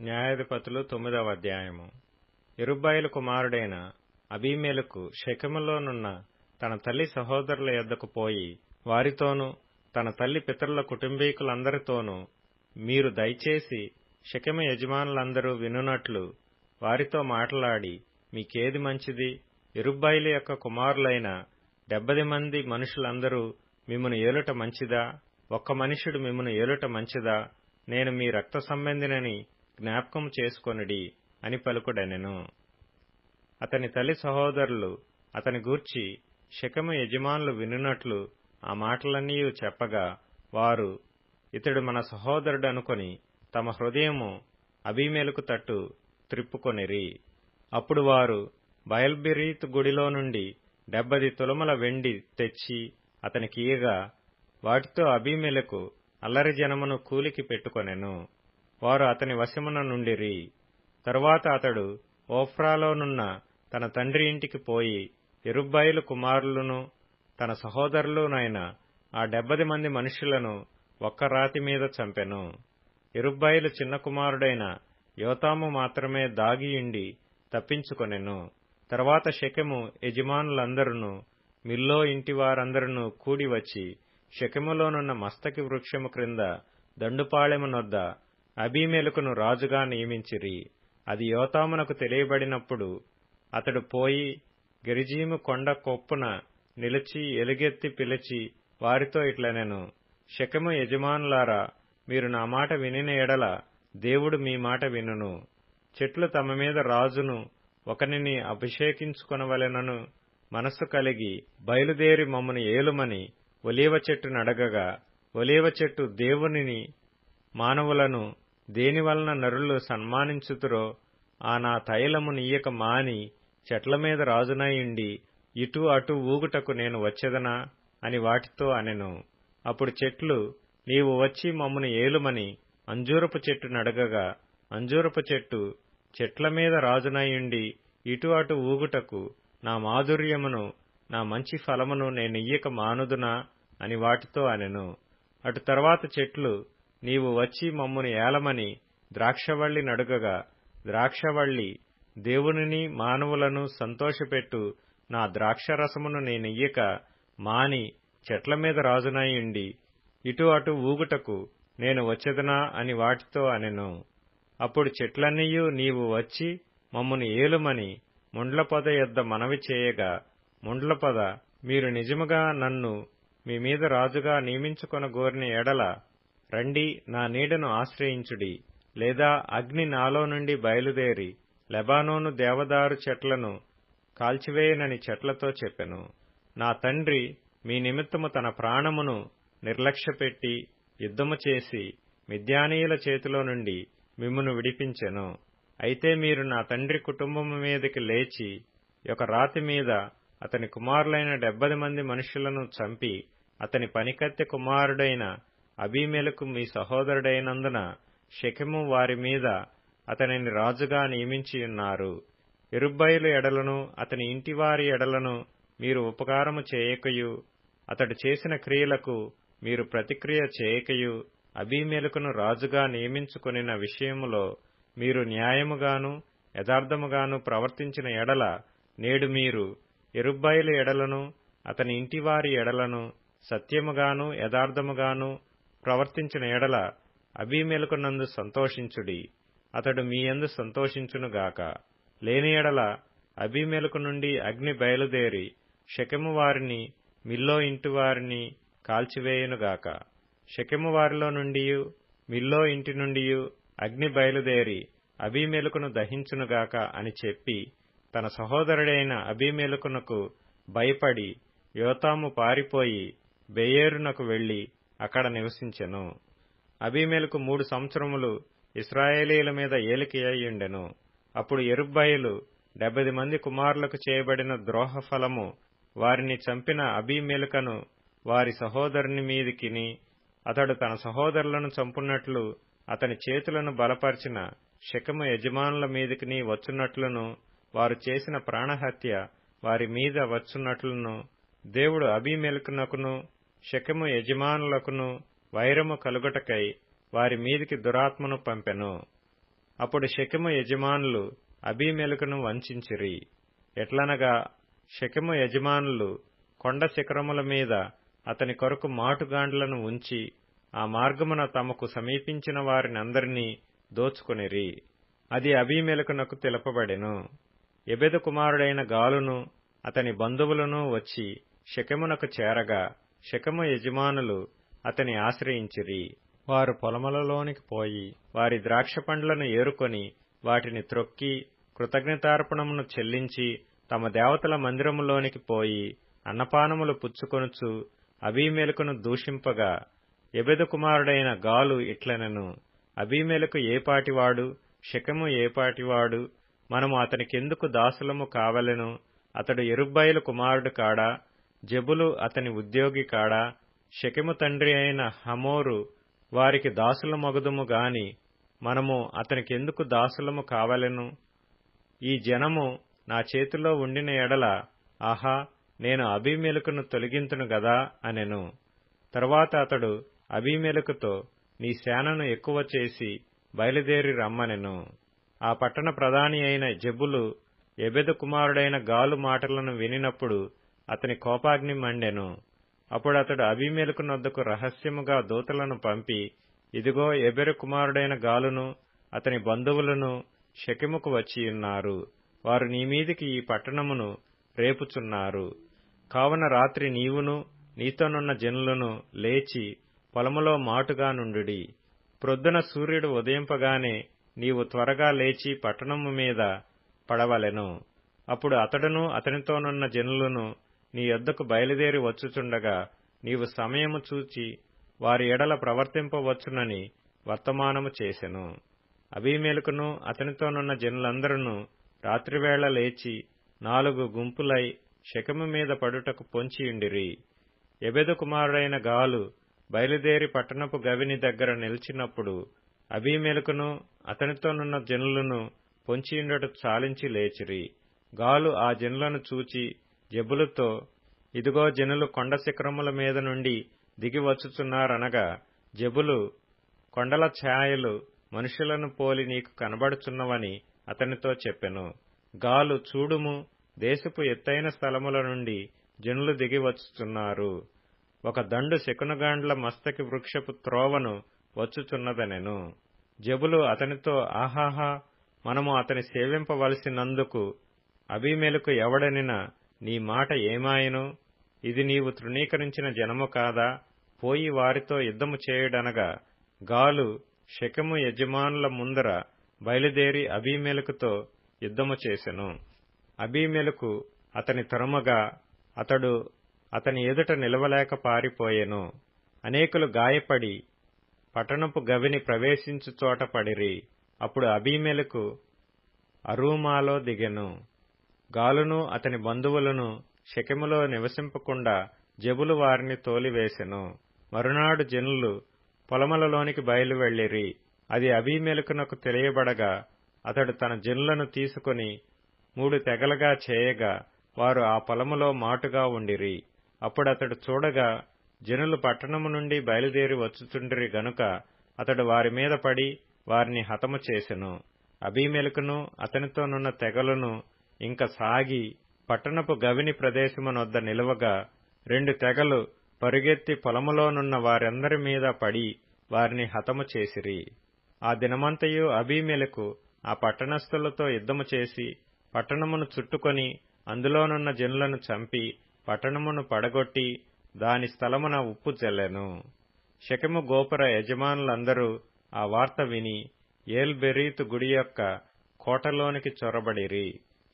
న్యాయాధిపతులు తొమ్మిదవ అధ్యాయము. ఇరుబ్బాయిలు కుమారుడైన అబీమెలకు శకములోనున్న తన తల్లి సహోదరుల యొద్దకు పోయి వారితోనూ తన తల్లి పితరుల కుటుంబీకులందరితోనూ మీరు దయచేసి శకమ యజమానులందరూ వినునట్లు వారితో మాట్లాడి మీకేది మంచిది? ఇరుబ్బాయిల యొక్క కుమారులైన డెబ్బది మంది మనుషులందరూ మిమ్మను ఏలుట మంచిదా? ఒక్క మనుషుడు మిమ్మను ఏలుట మంచిదా? నేను మీ రక్త సంబంధినని జ్ఞాపకం చేసుకొనుడి అని పలుకుడనెను. అతని తల్లి సహోదరులు అతని గూర్చి శకము యజమానులు వినున్నట్లు ఆ మాటలన్నీ చెప్పగా వారు ఇతడు మన సహోదరుడు అనుకొని తమ హృదయము అభిమేలకు తట్టు త్రిప్పుకొనిరి. అప్పుడు వారు బయల్బెరీత్ గుడిలో నుండి డెబ్బది తులముల వెండి తెచ్చి అతనికి ఇయగా వాటితో అభిమేలకు అల్లరి జనమును కూలికి పెట్టుకొనెను. వారు అతని వశమున నుండిరి. తరువాత అతడు ఓఫ్రాలోనున్న తన తండ్రి ఇంటికి పోయి ఎరుబ్బాయిలు కుమారులను తన సహోదరులునైన ఆ డెబ్బది మంది మనుషులను ఒక్క రాతి మీద చంపెను. ఎరుబ్బాయిలు చిన్న కుమారుడైన యోతాము మాత్రమే దాగియుండి తప్పించుకొనెను. తర్వాత శకెము యజమానులందరూ మిల్లో ఇంటి వారందరూ కూడి వచ్చి శకెములోనున్న మస్తకి వృక్షము క్రింద దండుపాళెమునొద్ద అబీమెలుకును రాజుగా నియమించిరి. అది యోతామునకు తెలియబడినప్పుడు అతడు పోయి గెరిజీము కొండ కొప్పున నిలిచి ఎలుగెత్తి పిలిచి వారితో ఇట్లనెను శకము యజమానులారా మీరు నా మాట వినిన ఎడల దేవుడు మీ మాట వినును. చెట్లు తమ మీద రాజును ఒకనిని అభిషేకించుకొనవలెనను మనస్సు కలిగి బయలుదేరి మమ్మను ఏలుమని ఒలీవ చెట్టు నడగగా ఒలీవ చెట్టు దేవునిని మానవులను దేనివలన నరులు సన్మానించుతురో ఆ నా తైలము నీయక మాని చెట్ల మీద రాజునయుండి ఇటు అటు ఊగుటకు నేను వచ్చేదనా అని వాటితో అనెను. అప్పుడు చెట్లు నీవు వచ్చి మమ్మను ఏలుమని అంజూరపు చెట్టు నడగగా అంజూరపు చెట్టు చెట్ల మీద రాజునయుండి ఇటు అటు ఊగుటకు నా మాధుర్యమును నా మంచి ఫలమును నేనియ్యక మానుదునా అని వాటితో అనెను. అటు తర్వాత చెట్లు నీవు వచ్చి మమ్మును ఏలమని ద్రాక్షవల్లి నడుగగా ద్రాక్షవల్లి దేవునిని మానవులను సంతోషపెట్టు నా ద్రాక్షరసమును నేనియ్యక మాని చెట్ల మీద రాజునయుండి ఇటు అటు ఊగుటకు నేను వచ్చెదనా అని వాటితో అనెను. అప్పుడు చెట్లన్నీయు నీవు వచ్చి మమ్మును ఏలుమని ముండ్లపొద యొద్ద మనవి చేయగా ముండ్లపొద మీరు నిజముగా నన్ను మీ మీద రాజుగా నియమించుకొన గోరిన ఎడల రండి నా నీడను ఆశ్రయించుడి లేదా అగ్ని నాలో నుండి బయలుదేరి లెబానోను దేవదారు చెట్లను కాల్చివేయనని చెట్లతో చెప్పెను. నా తండ్రి మీ నిమిత్తము తన ప్రాణమును నిర్లక్ష్యపెట్టి యుద్ధము చేసి మిద్యానీయుల చేతిలో నుండి మిమ్మును విడిపించెను. అయితే మీరు నా తండ్రి కుటుంబము మీదకి లేచి ఒక రాతి మీద అతని కుమారులైన డెబ్బది మంది మనుషులను చంపి అతని పనికత్తె కుమారుడైన అబీమెలకు మీ సహోదరుడైనందున షెకెము వారి మీద అతనిని రాజుగా నియమించియున్నారు ఇరుబ్బైలు ఎడలను అతని ఇంటివారి ఎడలను మీరు ఉపకారము చేయకయు. అతడు చేసిన క్రియలకు మీరు ప్రతిక్రియ చేయకయు. అబీమెలకును రాజుగా నియమించుకొనిన విషయములో మీరు న్యాయముగాను యథార్థముగాను ప్రవర్తించిన ఎడల నేడు మీరు ఎరుబ్బాయిల ఎడలను అతని ఇంటివారి ఎడలను సత్యముగాను యథార్థముగాను ప్రవర్తించిన ఎడల అబీమెలకునందు సంతోషించుడి. అతడు మీయందు సంతోషించునుగాక లేని ఎడల అబీమెలకు నుండి అగ్ని బయలుదేరి శకెము వారిని మిల్లో ఇంటి వారిని కాల్చివేయునుగాక షకెము వారిలో నుండి మిల్లో ఇంటి నుండి అగ్ని బయలుదేరి అబీమెలుకును దహించునుగాక అని చెప్పి తన సహోదరుడైన అబీమెలుకునకు భయపడి యోతాము పారిపోయి బెయేరునకు వెళ్ళి అక్కడ నివసించెను. అబీమేలకు మూడు సంవత్సరములు ఇస్రాయేలీల మీద ఏలికి అయ్యుండెను అప్పుడు ఎరుబ్బయలు డెబ్బది మంది కుమారులకు చేయబడిన ద్రోహ ఫలము వారిని చంపిన అబీమెలుకను వారి సహోదరుని మీదికిని అతడు తన సహోదరులను చంపునట్లు అతని చేతులను బలపరిచిన శకము యజమానుల మీదికిని వచ్చున్నట్లును వారు చేసిన ప్రాణహత్య వారి మీద వచ్చున్నట్లును దేవుడు అబీమెలకునకును శకము యజమానులకును వైరము కలుగుటకై వారి మీదికి దురాత్మను పంపెను. అప్పుడు శకము యజమానులు అబీమెలకును వంచిరి ఎట్లనగా శకము యజమానులు కొండ శిఖరముల మీద అతని కొరకు మాటుగాండ్లను ఉంచి ఆ మార్గమున తమకు సమీపించిన వారినందరినీ దోచుకొనిరి. అది అభిమెలకునకు తెలపబడెను. ఎబెదు కుమారుడైన గాలును అతని బంధువులను వచ్చి శకమునకు చేరగా శకము యజమానులు అతని ఆశ్రయించిరి. వారు పొలములలోనికి పోయి వారి ద్రాక్ష పండ్లను ఏరుకొని వాటిని త్రొక్కి కృతజ్ఞతార్పణమును చెల్లించి తమ దేవతల మందిరములోనికి పోయి అన్నపానములు పుచ్చుకొనుచు అబీమెలకును దూషింపగా ఎబెదు కుమారుడైన గాలు ఇట్లనెను అబీమెలకు ఏపాటివాడు శకము ఏపాటివాడు మనము అతనికెందుకు దాసులము కావలెను అతడు ఎరుబ్బయలు కుమారుడు కాడా జబులు అతని ఉద్యోగి కాడా శకెము తండ్రి అయిన హమోరు వారికి దాసుల మగదుము గాని మనము అతనికెందుకు దాసులము కావలెను? ఈ జనము నా చేతిలో ఉండిన ఎడల ఆహా నేను అభిమెలకును తొలగింతును గదా అనెను. తరువాత అతడు అభిమెలకుతో నీ సేనను ఎక్కువ చేసి బయలుదేరి రమ్మనెను. ఆ పట్టణ ప్రధాని అయిన జబులు ఎబెదు కుమారుడైన గాలు మాటలను వినినప్పుడు అతని కోపాగ్ని మండెను. అప్పుడు అతడు అభిమేలకు నొద్దకు రహస్యముగా దూతలను పంపి ఇదిగో ఎబెరు కుమారుడైన గాలును అతని బంధువులను శకెముకు వచ్చియున్నారు వారు నీమీదికి ఈ పట్టణమును రేపుచున్నారు. కావున రాత్రి నీవును నీతోనున్న జనులను లేచి పొలములో మాటుగా నుండుడి. ప్రొద్దున సూర్యుడు ఉదయింపగానే నీవు త్వరగా లేచి పట్టణము మీద పడవలెను. అప్పుడు అతడును అతనితోనున్న జనులను నీ యొద్దకు బయలుదేరి వచ్చుచుండగా నీవు సమయము చూచి వారి ఎడల ప్రవర్తింపవచ్చునని వర్తమానము చేసెను. అభిమేలుకును అతనితోనున్న జనులందరూ రాత్రివేళ లేచి నాలుగు గుంపులై శకము మీద పడుటకు పొంచియుండిరి. ఎబెదు కుమారుడైన గాలు బయలుదేరి పట్టణపు గవిని దగ్గర నిలిచినప్పుడు అభిమేలుకును అతనితోనున్న జనులను పొంచియుండట చాలించి లేచిరి. గాలు ఆ జనులను చూచి జబులతో ఇదిగో జనులు కొండ శిఖరముల మీద నుండి దిగి వచ్చుచున్నారనగా జబులు కొండల ఛాయలు మనుషులను పోలి నీకు కనబడుచున్నవని అతనితో చెప్పెను. గాలు చూడుము దేశపు ఎత్తైన స్థలముల నుండి జనులు దిగి వచ్చుచున్నారు. ఒక దండు శకునగాండ్ల మస్తకి వృక్షపు త్రోవను వచ్చుచున్నదనెను. జబులు అతనితో ఆహాహా మనము అతని సేవింపవలసినందుకు అభిమేలకు ఎవడనిన నీ మాట ఏమాయను? ఇది నీవు తృణీకరించిన జనము కాదా? పోయి వారితో యుద్ధము చేయుడనగా గాలు శకము యజమానుల ముందర బయలుదేరి అభిమేలకుతో యుద్ధము చేసెను. అభిమేలకు అతని తరుమగా అతడు అతని ఎదుట నిలవలేక పారిపోయెను. అనేకులు గాయపడి పట్టణపు గవిని ప్రవేశించు చోట పడిరి. అప్పుడు అభిమేలకు అరూమాలో దిగెను. గాలును అతని బంధువులను శకెములో నివసింపకుండా జబులు వారిని తోలివేసెను. మరునాడు జనులు పొలములలోనికి బయలువెళ్ళిరి అది అభిమెలుకునకు తెలియబడగా అతడు తన జనులను తీసుకుని మూడు తెగలుగా చేయగా వారు ఆ పొలములో మాటుగా ఉండిరి. అప్పుడతడు చూడగా జనులు పట్టణము నుండి బయలుదేరి వచ్చుచుండిరి గనుక అతడు వారి మీద పడి వారిని హతము చేసెను. అభిమేలకును అతనితోనున్న తెగలను ఇంక సాగి పట్టణపు గవిని ప్రదేశమునొద్ద నిలువగా రెండు తెగలు పరుగెత్తి పొలములోనున్న వారందరి మీద పడి వారిని హతము చేసిరి. ఆ దినమంతయు అబీమెలకు ఆ పట్టణస్థులతో యుద్ధము చేసి పట్టణమును చుట్టుకొని అందులోనున్న జనులను చంపి పట్టణమును పడగొట్టి దాని స్థలమున ఉప్పు చెల్లెను శకము గోపుర యజమానులందరూ ఆ వార్త విని ఏల్బెరీతు గుడి యొక్క కోటలోనికి చొరబడిరి.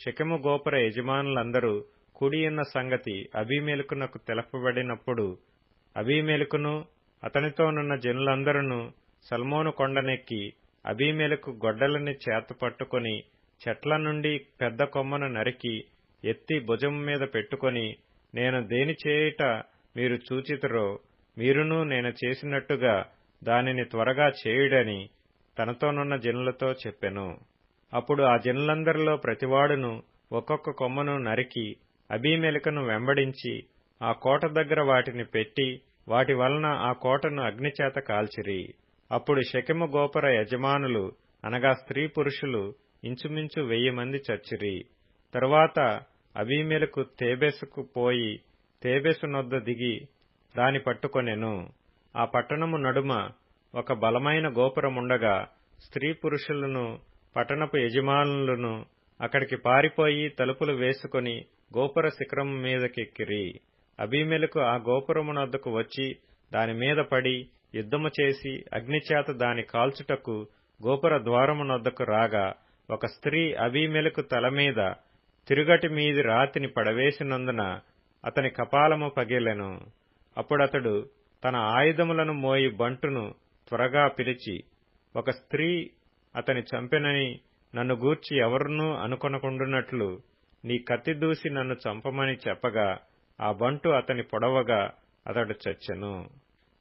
శకము గోపుర యజమానులందరూ కూడియున్న సంగతి అభిమేలుకునకు తెలపబడినప్పుడు అభిమేలుకును అతనితోనున్న జనులందరూ సల్మోను కొండనెక్కి అభిమేలకు గొడ్డలని చేత పట్టుకుని చెట్ల నుండి పెద్ద కొమ్మను నరికి ఎత్తి భుజం మీద పెట్టుకొని నేను దేని చేయుట మీరు చూచితురో మీరును నేను చేసినట్టుగా దానిని త్వరగా చేయుడని తనతోనున్న జనులతో చెప్పెను. అప్పుడు ఆ జనులందరిలో ప్రతివాడును ఒక్కొక్క కొమ్మను నరికి అబీమెలికను వెంబడించి ఆ కోట దగ్గర వాటిని పెట్టి వాటి వలన ఆ కోటను అగ్నిచేత కాల్చిరి. అప్పుడు శకెము గోపుర యజమానులు అనగా స్త్రీ పురుషులు ఇంచుమించు వెయ్యి మంది చచ్చిరి. తరువాత అబీమెలకు తేబెసుకు పోయి తేబెసు నొద్ద దిగి దాని పట్టుకొనెను. ఆ పట్టణము నడుమ ఒక బలమైన గోపురముండగా స్త్రీ పురుషులను పట్టణపు యజమానులను అక్కడికి పారిపోయి తలుపులు వేసుకుని గోపుర శిఖరం మీదకెక్కిరి. అభిమేలకు ఆ గోపురమునొద్దకు వచ్చి దాని మీద పడి యుద్ధము చేసి అగ్నిచేత దాని కాల్చుటకు గోపుర ద్వారమునొద్దకు రాగా ఒక స్త్రీ అభిమేలకు తల మీద తిరుగటి మీది రాతిని పడవేసినందున అతని కపాలము పగిలెను. అప్పుడతడు తన ఆయుధములను మోయి బంటును త్వరగా పిలిచి ఒక స్త్రీ అతని చంపెనని నన్ను గూర్చి ఎవరునూ అనుకొనకుండునట్లు నీ కత్తి దూసి నన్ను చంపమని చెప్పగా ఆ బంటు అతని పొడవగా అతడు చచ్చెను.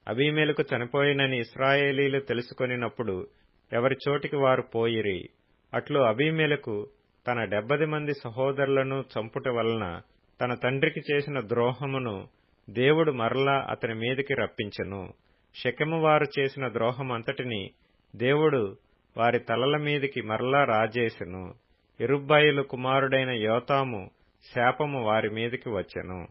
అబీమేలకు చనిపోయినని ఇస్రాయేలీలు తెలుసుకొనినప్పుడు ఎవరి చోటికి వారు పోయిరి. అట్లు అబీమేలకు తన డెబ్బది మంది సహోదరులను చంపుట వలన తన తండ్రికి చేసిన ద్రోహమును దేవుడు మరలా అతని మీదికి రప్పించెను. శకము వారు చేసిన ద్రోహమంతటిని దేవుడు వారి తలల మీదికి మరలా రాజేసెను. ఇరుబ్బాయిలు కుమారుడైన యోతాము శాపము వారి మీదికి వచ్చెను.